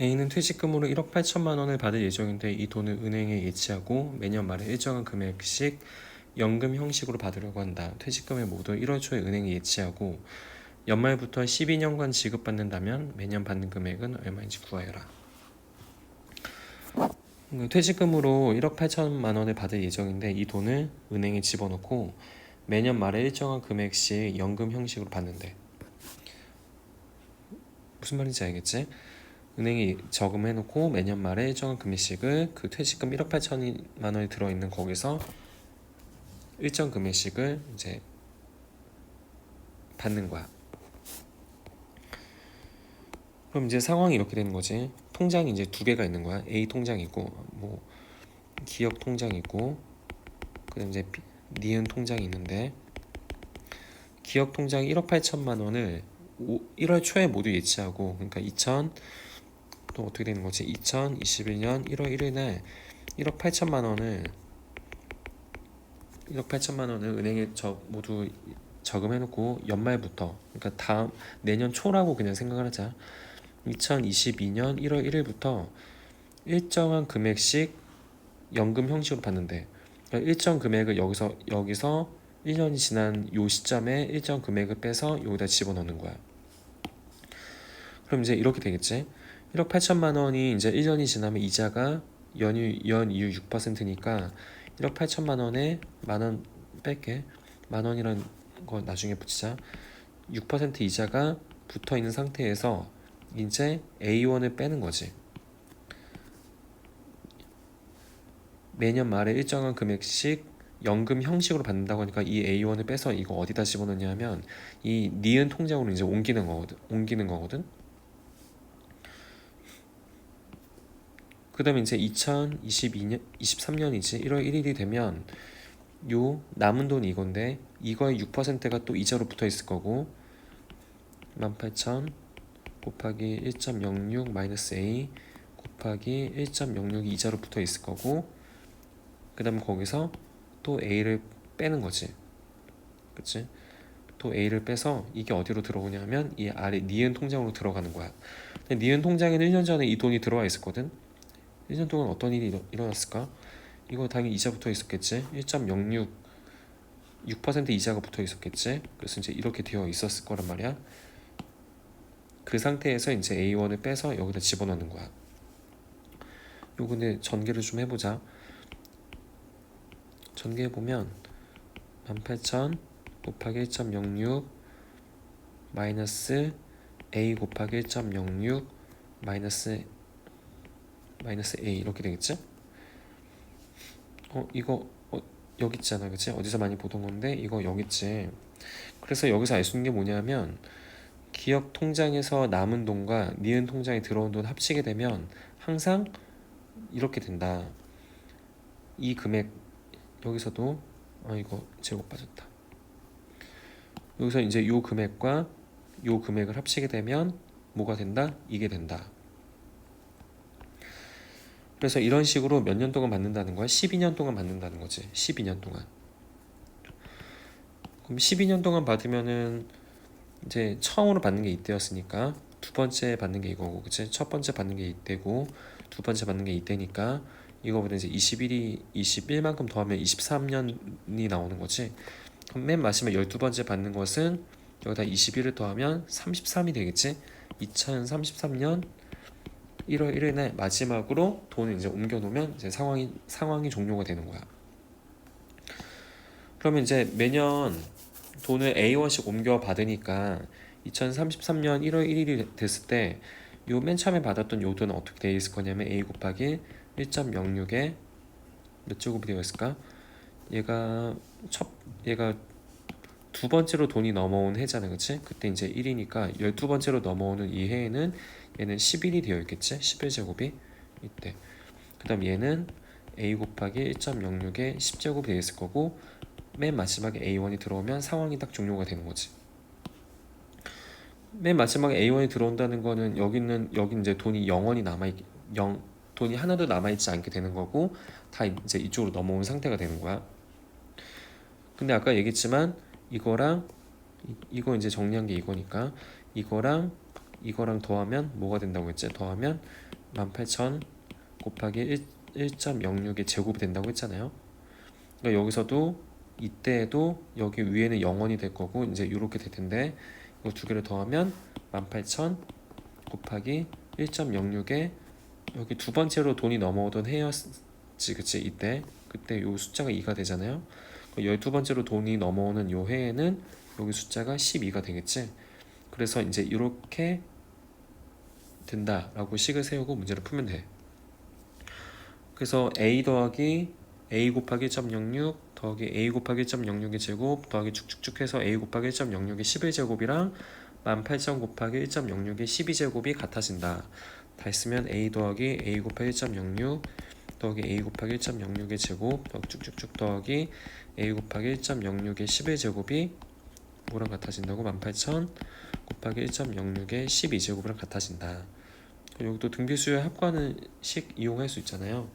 A는 퇴직금으로 1억 8천만 원을 받을 예정인데 이 돈을 은행에 예치하고 매년 말에 일정한 금액씩 연금 형식으로 받으려고 한다. 퇴직금을 모두 1월 초에 은행에 예치하고 연말부터 12년간 지급받는다면 매년 받는 금액은 얼마인지 구하여라. 음, 퇴직금으로 1억 8천만 원을 받을 예정인데 이 돈을 은행에 집어넣고 매년 말에 일정한 금액씩 연금 형식으로 받는데 무슨 말인지 알겠지? 은행에 저금해놓고 매년 말에 일정한 금액씩을 그 퇴직금 1억 8천만 원이 들어있는 거기서 일정 금액씩을 이제 받는 거야. 그럼 이제 상황이 이렇게 되는 거지. 통장이 이제 두 개가 있는 거야. A 통장이고 뭐 기업 통장이고 그다음 이제 비- 니은 통장이 있는데 기업 통장 1억 8천만 원을 오- 1월 초에 모두 예치하고 그러니까 2000 또 어떻게 되는 거지? 2021년 1월 1일 날 1억 8천만 원을 1억 8천만 원을 은행에 저 모두 저금해놓고 연말부터 그러니까 다음 내년 초라고 그냥 생각을 하자. 2022년 1월 1일부터 일정한 금액씩 연금 형식으로 받는데 그러니까 일정 금액을 여기서 여기서 1년이 지난 요 시점에 일정 금액을 빼서 여기다 집어넣는 거야. 그럼 이제 이렇게 되겠지. 1억 8천만 원이 이제 1년이 지나면 이자가 연유 연 이유 6%니까 1억 8천만 원에 만 원 뺄게. 만 원이란 거 나중에 붙이자. 6% 이자가 붙어 있는 상태에서 이제 A1을 빼는 거지. 매년 말에 일정한 금액씩 연금 형식으로 받는다고 하니까 이 A1을 빼서 이거 어디다 집어넣냐면 이 니은 통장으로 이제 옮기는 거거든. 옮기는 거거든. 그 다음에 이제 2022년 23년이지? 1월 1일이 되면 요 남은 돈이 이건데 이거의 6%가 또 이자로 붙어 있을 거고 18,000 곱하기 1.06 마이너스 A 곱하기 1.06이 이자로 붙어 있을 거고 그 다음에 거기서 또 A를 빼는 거지. 그치? 또 A를 빼서 이게 어디로 들어오냐면 이 아래 니은 통장으로 들어가는 거야. 니은 통장에는 1년 전에 이 돈이 들어와 있었거든 1년 동안 어떤 일이 일어- 일어났을까? 이거 당연히 이자 붙어 있었겠지 1.06 6% 이자가 붙어 있었겠지 그래서 이제 이렇게 되어 있었을 거란 말이야 그 상태에서 이제 A1을 빼서 여기다 집어넣는 거야. 요 근데 전개를 좀 해보자. 전개해 보면 18,000 곱하기 1.06 마이너스 A 곱하기 1.06 마이너스 마이너스 A 이렇게 되겠지? 어 이거 어, 여기 있잖아, 그치? 어디서 많이 보던 건데 이거 여기 있지. 그래서 여기서 알 수 있는 게 뭐냐면 기업 통장에서 남은 돈과 니은 통장에 들어온 돈 합치게 되면 항상 이렇게 된다. 이 금액 여기서도 아 이거 제곱 빠졌다. 여기서 이제 요 금액과 요 금액을 합치게 되면 뭐가 된다? 이게 된다. 그래서 이런 식으로 몇 년 동안 받는다는 거야? 12년 동안 받는다는 거지. 12년 동안. 그럼 12년 동안 받으면은 이제 처음으로 받는 게 이때였으니까 두 번째 받는 게 이거고 그치? 첫 번째 받는 게 이때고 두 번째 받는 게 이때니까 이거보다 이제 21이 21만큼 더하면 23년이 나오는 거지 그럼 맨 마지막 12번째 받는 것은 여기다 21을 더하면 33이 되겠지 2033년 1월 1일 날 마지막으로 돈을 이제 옮겨 놓으면 이제 상황이 상황이 종료가 되는 거야 그러면 이제 매년 돈을 A1씩 옮겨 받으니까 2033년 1월 1일이 됐을 때 요 맨 처음에 받았던 요 돈은 어떻게 돼 있을 거냐면 A 곱하기 1.06에 몇 제곱이 되어 있을까? 얘가 첫 얘가 두 번째로 돈이 넘어온 해잖아, 그치? 그때 이제 1이니까 열두 번째로 넘어오는 이 해에는 얘는 11이 되어 있겠지? 11제곱이 이때. 그 다음 얘는 A 곱하기 1.06에 10제곱이 되어 있을 거고 맨 마지막에 A1이 들어오면 상황이 딱 종료가 되는 거지. 맨 마지막에 A1이 들어온다는 거는 여기는 여기 이제 돈이 0원이 남아 있, 0 돈이 하나도 남아 있지 않게 되는 거고 다 이제 이쪽으로 넘어온 상태가 되는 거야. 근데 아까 얘기했지만 이거랑 이, 이거 이제 정리한 게 이거니까 이거랑 이거랑 더하면 뭐가 된다고 했지? 더하면 18,000 곱하기 1, 1.06의 제곱이 된다고 했잖아요. 그러니까 여기서도 이때에도 여기 위에는 0원이 될 거고 이제 이렇게 될 텐데 이거 두 개를 더하면 18,000 곱하기 1.06에 여기 두 번째로 돈이 넘어오던 해였지 그치 이때 그때 요 숫자가 2가 되잖아요. 열두 번째로 돈이 넘어오는 요 해에는 여기 숫자가 12가 되겠지. 그래서 이제 이렇게 된다라고 식을 세우고 문제를 풀면 돼. 그래서 a 더하기 a 곱하기 1.06 더하기 a 곱하기 1.06의 제곱 더하기 쭉쭉쭉 해서 a 곱하기 1.06의 11제곱이랑 18,000 곱하기 1.06의 12제곱이 같아진다. 다 했으면 a 더하기 a 곱하기 1.06 더하기 a 곱하기 1.06의 제곱 더하기 쭉쭉쭉 더하기 a 곱하기 1.06의 11제곱이 뭐랑 같아진다고? 18,000 곱하기 1.06의 12제곱이랑 같아진다. 여기 또 등비수열 합과는 식 이용할 수 있잖아요.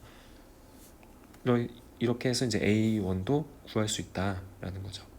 이렇게 해서 이제 A1도 구할 수 있다라는 거죠.